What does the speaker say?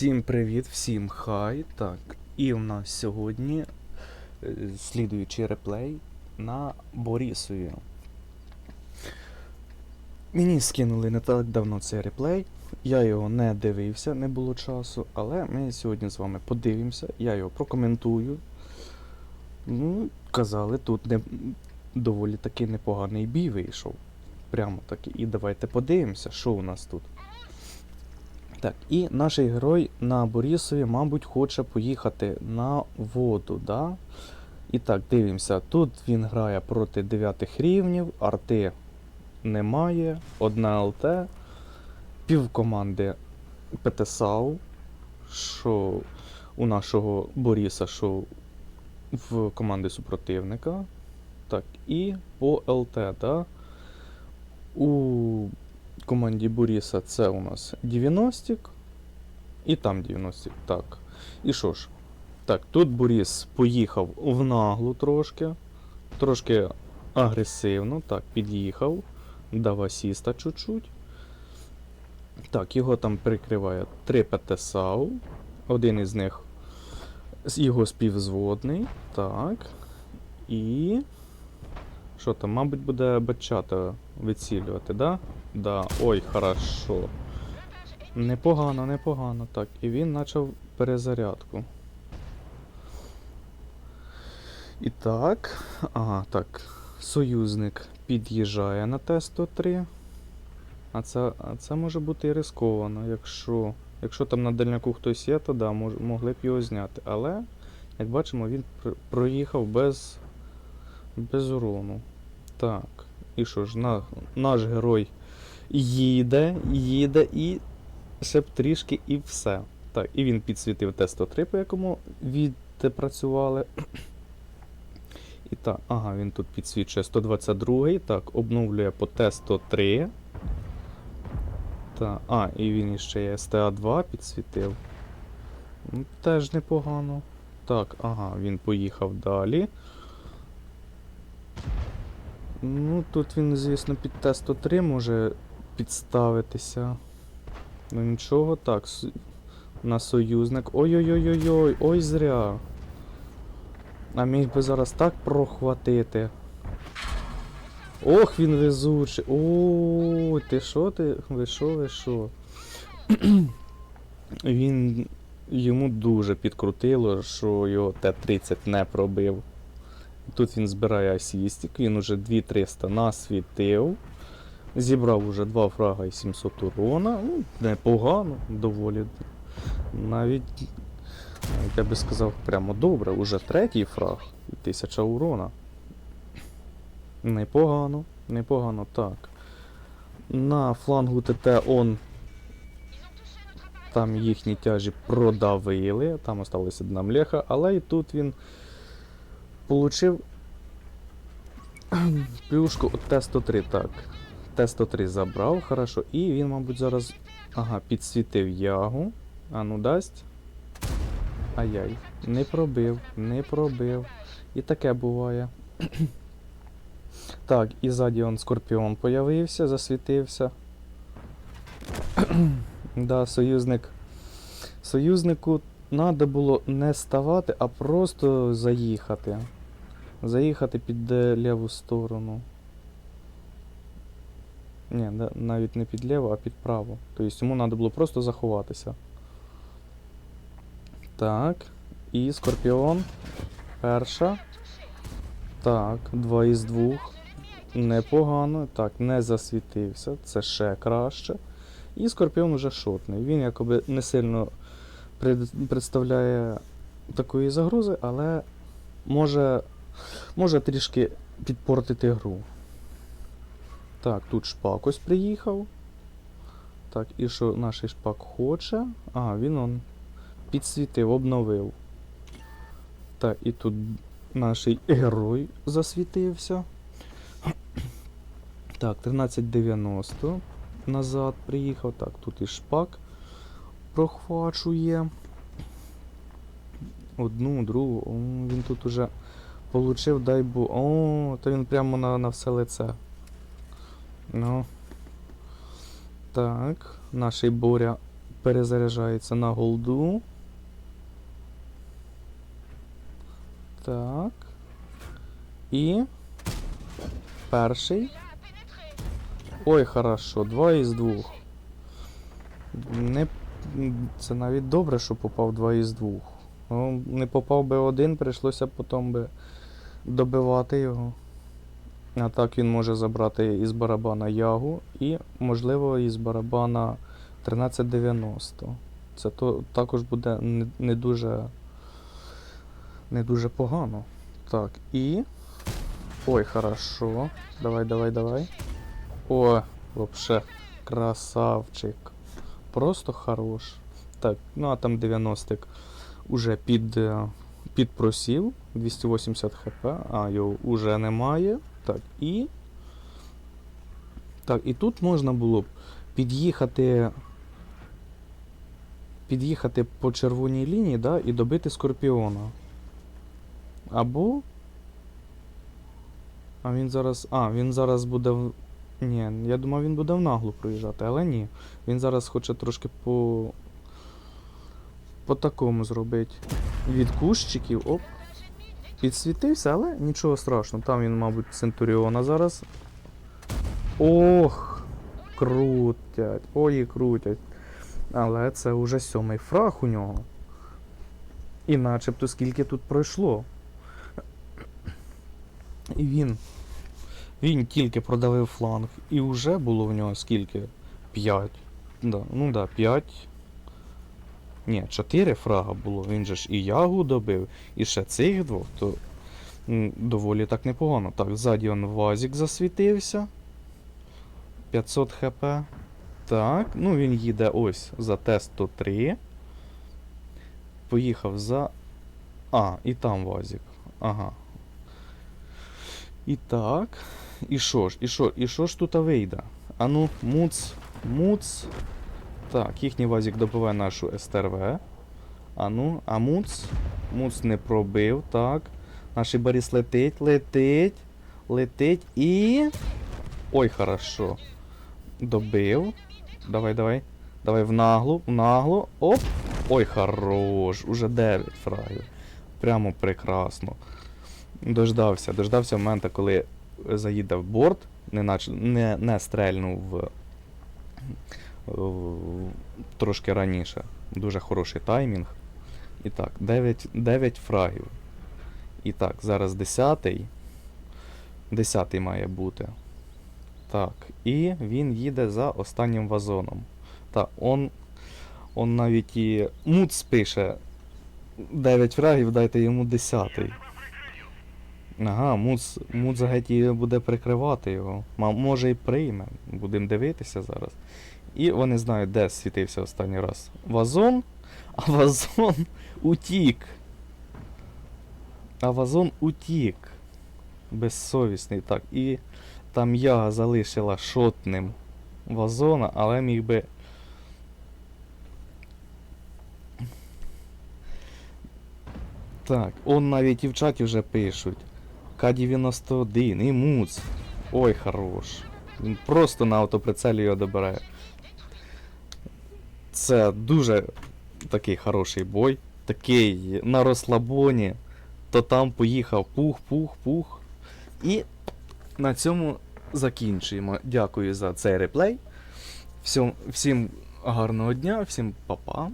Всім привіт, всім хай. Так, і в нас сьогодні е, слідуючий реплей на Борісові. Мені скинули не так давно цей реплей. Я його не дивився, не було часу, але ми сьогодні з вами подивимося, я його прокоментую. Ну, казали, тут не, доволі таки непоганий бій вийшов. Прямо таки. І давайте подивимося, що у нас тут. Так, і наш герой на Борісові, мабуть, хоче поїхати на воду, да? І так, дивимося. Тут він грає проти 9 рівнів, арти немає, одна ЛТ, пів команди ПТСАУ, що у нашого Боріса, що в команди супротивника. Так, і по ЛТ, да? У команді Боріса це у нас 90-ік. І там 90-ік, так. І що ж? Так, тут Боріс поїхав в наглу трошки. Трошки агресивно. Так, під'їхав. Дав асіста чуть-чуть. Так, його там прикриває 3 ПТСАУ. Один із них його співзводний. Так. І. Що там, мабуть, буде бачата відцілювати, да? Да, ой, хорошо. Непогано, непогано. Так, і він почав перезарядку. І так. Ага, так. Союзник під'їжджає на Т-103. А це, а це може бути і рисковано, якщо. Якщо там на дальняку хтось є, то да, мож, могли б його зняти. Але, як бачимо, він пр- проїхав без, без урону. Так. І що ж, на, наш герой їде, їде і ще б трішки і все. Так, і він підсвітив Т-103, по якому відпрацювали. І так, ага, він тут підсвічує 122 так, обновлює по Т-103. Так, а, і він іще є СТА-2 підсвітив. Теж непогано. Так, ага, він поїхав далі. Ну, тут він, звісно, під Т-103 може підставитися. Ну нічого, так. На союзник. Ой-ой-ой-ой-ой, ой зря. А міг би зараз так прохватити. Ох, він везучий. Ой, ти що ти? Ви що, ви що? він йому дуже підкрутило, що його Т-30 не пробив. Тут він збирає асістик, він уже 2300 насвітив. Зібрав уже 2 фрага і 700 урона. Ну, непогано, доволі. Навіть, я би сказав, прямо добре, уже третій фраг і 1000 урона. Непогано, непогано, так. На флангу ТТ он. Там їхні тяжі продавили, там осталася одна млеха, але і тут він получив плюшку от Т-103, так. Т-103 забрав, хорошо. І він, мабуть, зараз. Ага, підсвітив ягу. А ну дасть. Ай-яй. Не пробив, не пробив. І таке буває. так, і ззаді он скорпіон появився, засвітився. да, союзник. Союзнику треба було не ставати, а просто заїхати. Заїхати під ліву сторону. Ні, навіть не під ліву, а під праву. Тобто йому треба було просто заховатися. Так. І Скорпіон. Перша. Так, два із двох. Непогано. Так, не засвітився. Це ще краще. І Скорпіон уже шотний. Він якоби не сильно пред- представляє такої загрози, але може, може трішки підпортити гру. Так, тут шпак ось приїхав. Так, і що наш шпак хоче? Ага, він он підсвітив, обновив. Так, і тут наш герой засвітився. Так, 1390 назад приїхав. Так, тут і шпак прохвачує. Одну, другу. Він тут уже получив, дай бо. О, то він прямо на, на все лице. Ну. Так, наш Боря перезаряджається на голду. Так. І. Перший. Ой, хорошо, два із двох. Не... Це навіть добре, що попав два із двох. Ну, не попав би один, прийшлося потім би добивати його. А так він може забрати із барабана ягу і, можливо, із барабана 1390. Це то, також буде не, не дуже. Не дуже погано. Так, і. Ой, хорошо. Давай, давай, давай. О, вообще, красавчик. Просто хорош. Так, ну а там 90-ик уже під, е, підпросів. 280 хп. А, його уже немає. Так, і. Так, і тут можна було б під'їхати. Під'їхати по червоній лінії, да, і добити скорпіона. Або. А він зараз. А, він зараз буде. в- Ні, я думав, він буде в наглу проїжджати, але ні. Він зараз хоче трошки по. По такому зробити. Від кущиків. Оп. Підсвітився, але нічого страшного. Там він, мабуть, Центуріона зараз. Ох! Крутять. Ой, крутять. Але це вже сьомий фраг у нього. І начебто скільки тут пройшло. І він. Він тільки продавив фланг. І вже було в нього скільки? 5. Да, ну да, 5. Ні, 4 фрага було. Він же ж і ягу добив, і ще цих двох, то доволі так непогано. Так, ззаді он Вазік засвітився. 500 хп. Так, ну він їде ось за Т-103. Поїхав за. А, і там Вазік. Ага. І так. І що ж, і що, і що ж тут вийде? Ану, муц, муц. Так, їхній вазік добиває нашу СТРВ. Ану, а муц. Муц не пробив, так. Наш Борис летить, летить, летить і. Ой, хорошо. Добив. Давай, давай. Давай в наглу, в наглу. Оп! Ой, хорош. Уже 9 фрагів. Прямо прекрасно. Дождався, дождався моменту, коли заїде в борт, не, не, не стрельнув в... в- трошки раніше. Дуже хороший таймінг. І так, 9, 9 фрагів. І так, зараз 10. 10 має бути. Так, і він їде за останнім вазоном. Так, он, он навіть і Муц пише 9 фрагів, дайте йому 10. Ага, Муц, Муц геть буде прикривати його. Може і прийме. Будемо дивитися зараз. І вони знають, де світився останній раз. Вазон, а вазон утік. А вазон утік. Безсовісний. Так, і там я залишила шотним вазона, але міг би. Так, он навіть і в чаті вже пишуть. К-91 і Муц. Ой, хорош. Він просто на автоприцелі його добирає. Це дуже такий хороший бой. Такий на розслабоні. То там поїхав пух, пух, пух. І на цьому закінчуємо. Дякую за цей реплей. Всім, всім гарного дня, всім па-па.